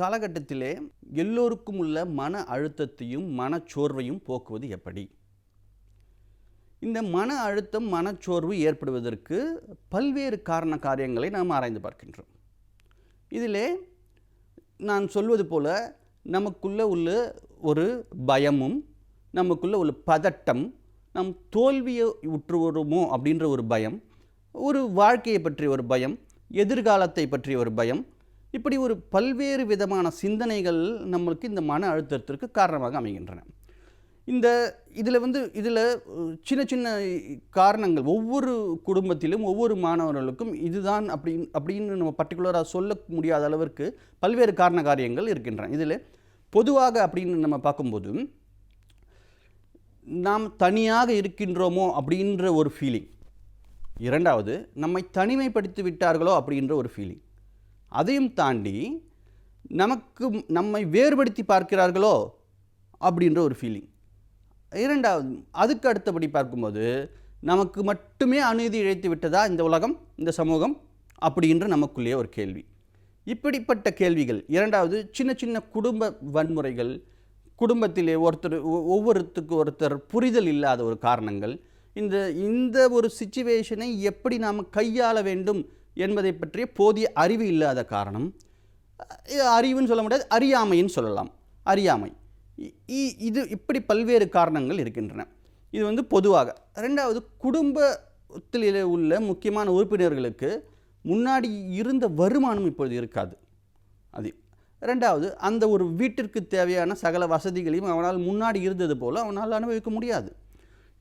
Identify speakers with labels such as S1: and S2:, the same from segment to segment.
S1: காலகட்டத்திலே எல்லோருக்கும் உள்ள மன அழுத்தத்தையும் மனச்சோர்வையும் போக்குவது எப்படி? இந்த மன அழுத்தம் மனச்சோர்வு ஏற்படுவதற்கு பல்வேறு காரண காரியங்களை நாம் ஆராய்ந்து பார்க்கின்றோம். இதிலே நான் சொல்வது போல நமக்குள்ளே உள்ள ஒரு பயமும் நமக்குள்ளே உள்ள பதட்டம் நம் தோல்வியை உற்றுவருமோ அப்படின்ற ஒரு பயம் ஒரு வாழ்க்கையை பற்றிய ஒரு பயம் எதிர்காலத்தை பற்றிய ஒரு பயம் இப்படி ஒரு பல்வேறு விதமான சிந்தனைகள் நம்மளுக்கு இந்த மன அழுத்தத்திற்கு காரணமாக அமைகின்றன. இந்த இதில் வந்து இதில் சின்ன சின்ன காரணங்கள் ஒவ்வொரு குடும்பத்திலும் ஒவ்வொரு மாணவர்களுக்கும் இதுதான் அப்படி அப்படின்னு நம்ம பர்டிகுலராக சொல்ல முடியாத அளவிற்கு பல்வேறு காரண காரியங்கள் இருக்கின்றன. இதில் பொதுவாக அப்படின்னு நம்ம பார்க்கும்போது நாம் தனியாக இருக்கின்றோமோ அப்படின்ற ஒரு ஃபீலிங் இரண்டாவது நம்மை தனிமைப்படுத்தி விட்டார்களோ அப்படின்ற ஒரு ஃபீலிங் அதையும் தாண்டி நமக்கு நம்மை வேறுபடுத்தி பார்க்கிறார்களோ அப்படின்ற ஒரு ஃபீலிங் இரண்டாவது அதுக்கு அடுத்தபடி பார்க்கும்போது நமக்கு மட்டுமே அநீதி இழைத்து விட்டதா இந்த உலகம் இந்த சமூகம் அப்படின்ற நமக்குள்ளேயே ஒரு கேள்வி. இப்படிப்பட்ட கேள்விகள் இரண்டாவது சின்ன சின்ன குடும்ப வன்முறைகள் குடும்பத்திலே ஒருத்தர் ஒ- ஒவ்வொருத்துக்கு ஒருத்தர் புரிதல் இல்லாத ஒரு காரணங்கள் இந்த இந்த ஒரு சுச்சுவேஷனை எப்படி நாம் கையாள வேண்டும் என்பதை பற்றிய போதிய அறிவு இல்லாத காரணம். அறிவுன்னு சொல்ல முடியாது அறியாமைன்னு சொல்லலாம். அறியாமை. இ- இது இப்படி பல்வேறு காரணங்கள் இருக்கின்றன. இது வந்து பொதுவாக ரெண்டாவது குடும்பத்தில் உள்ள முக்கியமான உறுப்பினர்களுக்கு முன்னாடி இருந்த வருமானம் இப்பொழுது இருக்காது. அது ரெண்டாவது அந்த ஒரு வீட்டிற்கு தேவையான சகல வசதிகளையும் அவனால் முன்னாடி இருந்தது போல் அவனால் அனுபவிக்க முடியாது.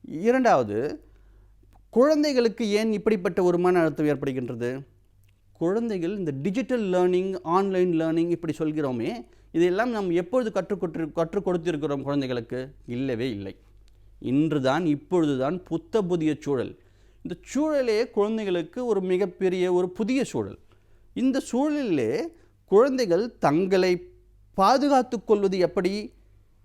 S1: இரண்டாவது குழந்தைகளுக்கு ஏன் இப்படிப்பட்ட ஒரு மன அழுத்தம் ஏற்படுகின்றது? குழந்தைகள் இந்த டிஜிட்டல் லேர்னிங் ஆன்லைன் லேர்னிங் இப்படி சொல்கிறோமே இதையெல்லாம் நாம் எப்பொழுது கற்றுக்கொற்று கற்றுக் கொடுத்திருக்கிறோம் குழந்தைகளுக்கு? இல்லவே இல்லை. இன்று தான் இப்பொழுதுதான் புத்த புதிய சூழல். இந்த சூழலே குழந்தைகளுக்கு ஒரு மிகப்பெரிய ஒரு புதிய சூழல். இந்த சூழலிலே குழந்தைகள் தங்களை பாதுகாத்து கொள்வது எப்படி?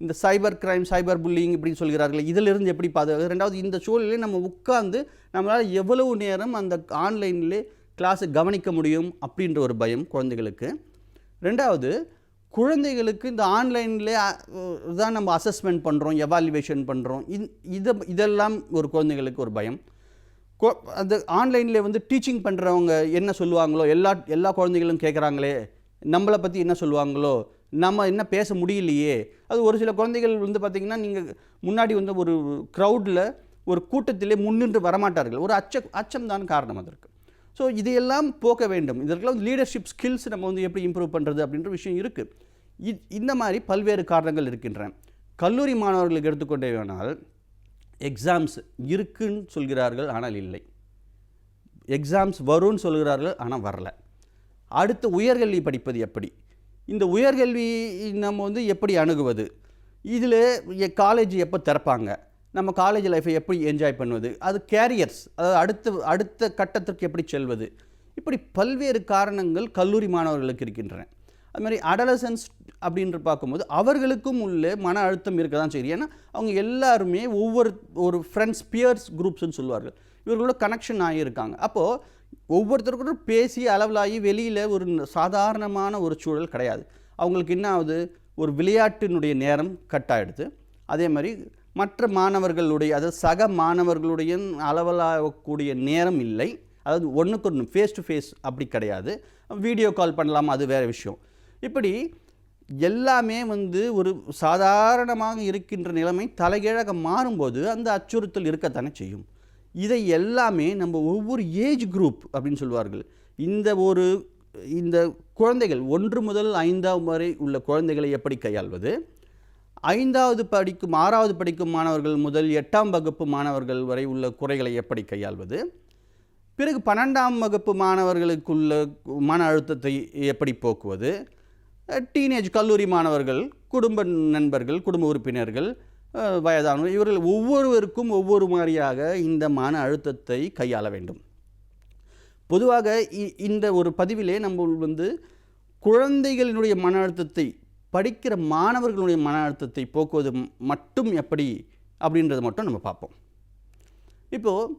S1: இந்த சைபர் கிரைம் சைபர் புல்லிங் இப்படின்னு சொல்கிறார்கள் இதிலிருந்து எப்படி பாதுகாக்க ரெண்டாவது இந்த சூழலில் நம்ம உட்கார்ந்து நம்மளால் எவ்வளவு நேரம் அந்த ஆன்லைனில் கிளாஸை கவனிக்க முடியும் அப்படின்ற ஒரு பயம் குழந்தைகளுக்கு. ரெண்டாவது குழந்தைகளுக்கு இந்த ஆன்லைனில் தான் நம்ம அசஸ்மெண்ட் பண்ணுறோம் எவாலுவேஷன் பண்ணுறோம் இதை இதெல்லாம் ஒரு குழந்தைகளுக்கு ஒரு பயம். கொ- அந்த ஆன்லைனில் வந்து டீச்சிங் பண்ணுறவங்க என்ன சொல்லுவாங்களோ எல்லா எல்லா குழந்தைகளும் கேட்குறாங்களே நம்மளை பற்றி என்ன சொல்லுவாங்களோ நம்ம என்ன பேச முடியலையே. அது ஒரு சில குழந்தைகள் வந்து பார்த்திங்கன்னா நீங்கள் முன்னாடி வந்து ஒரு க்ரௌடில் ஒரு கூட்டத்திலே முன்னின்று வரமாட்டார்கள். ஒரு அச்ச அச்சம் தான் காரணம் அதற்கு. ஸோ இதையெல்லாம் போக்க வேண்டும். இதற்கெல்லாம் லீடர்ஷிப் ஸ்கில்ஸ் நம்ம வந்து எப்படி இம்ப்ரூவ் பண்ணுறது அப்படின்ற விஷயம் இருக்குது இந்த மாதிரி பல்வேறு காரணங்கள் இருக்கின்றன. கல்லூரி மாணவர்களுக்கு எடுத்துக்கொண்டே வேணால் எக்ஸாம்ஸ் இருக்குன்னு சொல்கிறார்கள் ஆனால் இல்லை. எக்ஸாம்ஸ் வரும்னு சொல்கிறார்கள் ஆனால் வரல. அடுத்து உயர்கல்வி படிப்பது எப்படி? இந்த உயர்கல்வி நம்ம வந்து எப்படி அணுகுவது? இதில் காலேஜ் எப்போ திறப்பாங்க? நம்ம காலேஜ் லைஃப்பை எப்படி என்ஜாய் பண்ணுவது? அது கேரியர்ஸ் அதாவது அடுத்த அடுத்த கட்டத்திற்கு எப்படி செல்வது? இப்படி பல்வேறு காரணங்கள் கல்லூரி மாணவர்களுக்கு இருக்கின்றன. அது மாதிரி அடலசன்ஸ் அப்படின்ட்டு பார்க்கும்போது அவர்களுக்கும் உள்ளே மன அழுத்தம் இருக்க தான் சரி ஏன்னா அவங்க எல்லாருமே ஒவ்வொரு ஒரு ஃப்ரெண்ட்ஸ் பியர்ஸ் குரூப்ஸ்னு சொல்லுவார்கள். இவர்களோட கனெக்ஷன் ஆகியிருக்காங்க. அப்போது ஒவ்வொருத்தருக்கும் பேசி அளவலாகி வெளியில் ஒரு சாதாரணமான ஒரு சூழல் கிடையாது. அவங்களுக்கு என்ன ஆகுது? ஒரு விளையாட்டினுடைய நேரம் கட் ஆகிடுது அதே மாதிரி மற்ற மாணவர்களுடைய அதாவது சக மாணவர்களுடைய அளவலாகக்கூடிய நேரம் இல்லை. அதாவது ஒன்றுக்கு ஒன்று ஃபேஸ் டு ஃபேஸ் அப்படி கிடையாது. வீடியோ கால் பண்ணலாம் அது வேறு விஷயம். இப்படி எல்லாமே வந்து ஒரு சாதாரணமாக இருக்கின்ற நிலைமை தலைகீழாக மாறும்போது அந்த அச்சுறுத்தல் இருக்கத்தானே செய்யும். இதை எல்லாமே நம்ம ஒவ்வொரு ஏஜ் குரூப் அப்படின்னு சொல்வார்கள். இந்த ஒரு இந்த குழந்தைகள் ஒன்று முதல் ஐந்தாம் வரை உள்ள குழந்தைகளை எப்படி கையாள்வது? ஐந்தாவது படிக்கும் ஆறாவது படிக்கும் மாணவர்கள் முதல் எட்டாம் வகுப்பு மாணவர்கள் வரை உள்ள குறைகளை எப்படி கையாள்வது? பிறகு பன்னெண்டாம் வகுப்பு மாணவர்களுக்குள்ள மன அழுத்தத்தை எப்படி போக்குவது? டீனேஜ் கல்லூரி மாணவர்கள் குடும்ப நண்பர்கள் குடும்ப உறுப்பினர்கள் வயதானவர் இவர்கள் ஒவ்வொருவருக்கும் ஒவ்வொரு மாதிரியாக இந்த மன அழுத்தத்தை கையாள வேண்டும். பொதுவாக இ- இந்த ஒரு பதிவிலே நம்ம வந்து குழந்தைகளினுடைய மன அழுத்தத்தை படிக்கிற மாணவர்களுடைய மன அழுத்தத்தை போக்குவது மட்டும் எப்படி அப்படின்றத மட்டும் நம்ம பார்ப்போம். இப்போது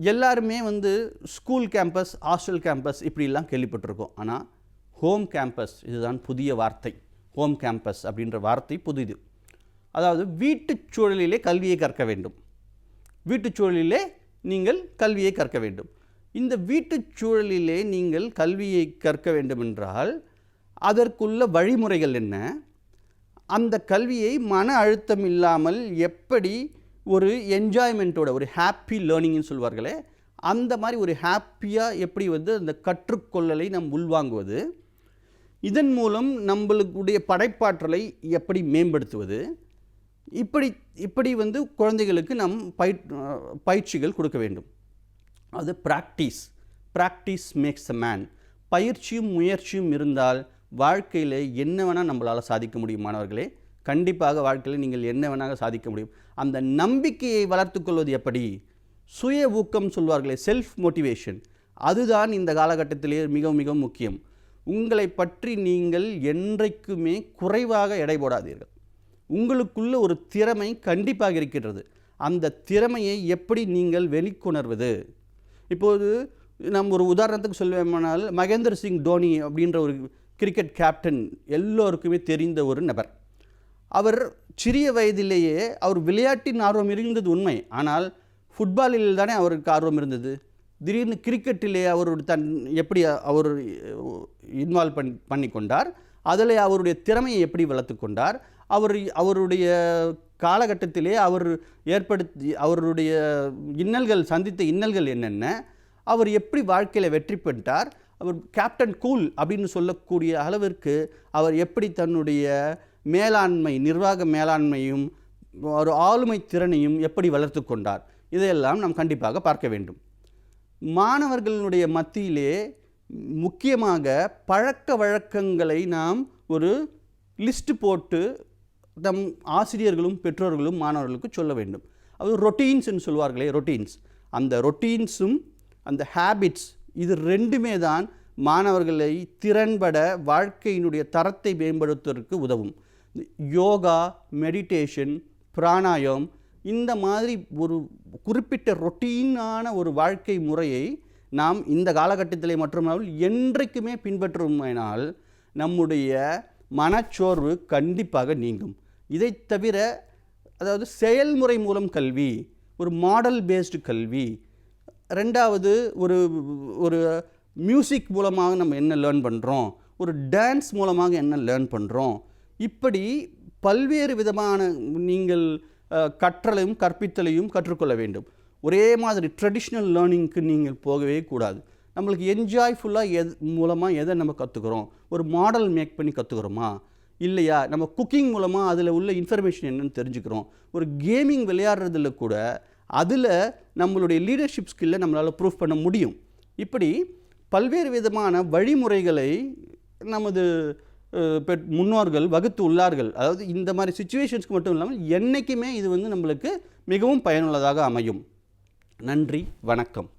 S1: எல்லாருமே வந்து ஸ்கூல் கேம்பஸ் ஹாஸ்டல் கேம்பஸ் இப்படிலாம் கேள்விப்பட்டிருக்கோம். ஆனால் ஹோம் கேம்பஸ் இதுதான் புதிய வார்த்தை. ஹோம் கேம்பஸ் அப்படின்ற வார்த்தை புதிது. அதாவது வீட்டுச் சூழலிலே கல்வியை கற்க வேண்டும். வீட்டுச் சூழலிலே நீங்கள் கல்வியை கற்க வேண்டும். இந்த வீட்டுச் சூழலிலே நீங்கள் கல்வியை கற்க வேண்டுமென்றால் அதற்குள்ள வழிமுறைகள் என்ன? அந்த கல்வியை மன அழுத்தம் இல்லாமல் எப்படி ஒரு என்ஜாய்மெண்ட்டோட ஒரு ஹாப்பி லேர்னிங்னு சொல்வார்களே அந்த மாதிரி ஒரு ஹாப்பியாக எப்படி வந்து அந்த கற்றுக்கொள்ளலை நாம் உள்வாங்குவது? இதன் மூலம் நம்மளுடைய படைப்பாற்றலை எப்படி மேம்படுத்துவது? இப்படி இப்படி வந்து குழந்தைகளுக்கு நம் பயிற் பயிற்சிகள் கொடுக்க வேண்டும். அது practice practice makes a man பயிற்சியும் முயற்சியும் இருந்தால் வாழ்க்கையில் என்ன வேணால் நம்மளால் சாதிக்க முடியும் மாணவர்களே. கண்டிப்பாக வாழ்க்கையில் நீங்கள் என்ன வேணால் சாதிக்க முடியும். அந்த நம்பிக்கையை வளர்த்துக்கொள்வது எப்படி? சுய ஊக்கம் சொல்வார்களே செல்ஃப் மோட்டிவேஷன் அதுதான் இந்த காலகட்டத்திலே மிக மிக முக்கியம். உங்களை பற்றி நீங்கள் என்றைக்குமே குறைவாக எடை போடாதீர்கள் உங்களுக்குள்ள ஒரு திறமை கண்டிப்பாக இருக்கின்றது. அந்த திறமையை எப்படி நீங்கள் வெளிக்கொணர்வது? இப்போது நம் ஒரு உதாரணத்துக்கு சொல்வேமானால் மகேந்திர சிங் தோனி அப்படின்ற ஒரு கிரிக்கெட் கேப்டன் எல்லோருக்குமே தெரிந்த ஒரு நபர். அவர் சிறிய வயதிலேயே அவர் விளையாட்டின் ஆர்வம் இருந்தது உண்மை. ஆனால் ஃபுட்பாலில் தானே அவருக்கு ஆர்வம் இருந்தது? திடீர்னு கிரிக்கெட்டிலே அவர் தன் எப்படி அவர் இன்வால்வ் பண்ணி பண்ணி கொண்டார் அதில் அவருடைய திறமையை எப்படி வளர்த்து கொண்டார் அவர் அவருடைய காலகட்டத்திலே அவர் ஏற்படுத்தி அவருடைய இன்னல்கள் சந்தித்த இன்னல்கள் என்னென்ன அவர் எப்படி வாழ்க்கையில் வெற்றி பெற்றார் அவர் கேப்டன் கூல் அப்படின்னு சொல்லக்கூடிய அளவிற்கு அவர் எப்படி தன்னுடைய மேலாண்மை நிர்வாக மேலாண்மையும் ஒரு ஆளுமை திறனையும் எப்படி வளர்த்து கொண்டார் இதையெல்லாம் நாம் கண்டிப்பாக பார்க்க வேண்டும். மாணவர்களுடைய மத்தியிலே முக்கியமாக பழக்க வழக்கங்களை நாம் ஒரு லிஸ்ட் போட்டு நம் ஆசிரியர்களும் பெற்றோர்களும் மாணவர்களுக்கு சொல்ல வேண்டும். அது ரொட்டீன்ஸ்ன்னு சொல்வார்களே ரொட்டீன்ஸ் அந்த ரொட்டீன்ஸும் அந்த ஹேபிட்ஸ் இது ரெண்டுமே தான் மாணவர்களை திறன்பட வாழ்க்கையினுடைய தரத்தை மேம்படுத்துவதற்கு உதவும். யோகா மெடிடேஷன் பிராணாயம் இந்த மாதிரி ஒரு குறிப்பிட்ட ரொட்டீனான ஒரு வாழ்க்கை முறையை நாம் இந்த காலகட்டத்திலே மட்டுமல்லாமல் என்றைக்குமே பின்பற்றுமானால் நம்முடைய மனச்சோர்வு கண்டிப்பாக நீங்கும். இதை தவிர அதாவது செயல்முறை மூலம் கல்வி ஒரு மாடல் பேஸ்டு கல்வி ரெண்டாவது ஒரு ஒரு மியூசிக் மூலமாக நம்ம என்ன லேர்ன் பண்ணுறோம் ஒரு டான்ஸ் மூலமாக என்ன லேர்ன் பண்ணுறோம் இப்படி பல்வேறு விதமான நீங்கள் கற்றலையும் கற்பித்தலையும் கற்றுக்கொள்ள வேண்டும். ஒரே மாதிரி ட்ரெடிஷ்னல் லேர்னிங்க்கு நீங்கள் போகவே கூடாது. நம்மளுக்கு என்ஜாய்ஃபுல்லாக எது மூலமாக எதை நம்ம கற்றுக்குறோம் ஒரு மாடல் மேக் பண்ணி கற்றுக்குறோமா இல்லையா? நம்ம குக்கிங் மூலமாக அதில் உள்ள இன்ஃபர்மேஷன் என்னென்னு தெரிஞ்சுக்கிறோம். ஒரு கேமிங் விளையாடுறதுல கூட அதில் நம்மளுடைய லீடர்ஷிப் ஸ்கில்லை நம்மளால் ப்ரூஃப் பண்ண முடியும். இப்படி பல்வேறு விதமான வழிமுறைகளை நமது முன்னோர்கள் வகுத்து உள்ளார்கள். அதாவது இந்த மாதிரி சுச்சுவேஷன்ஸ்க்கு மட்டும் இல்லாமல் என்றைக்குமே இது வந்து நம்மளுக்கு மிகவும் பயனுள்ளதாக அமையும். நன்றி வணக்கம்.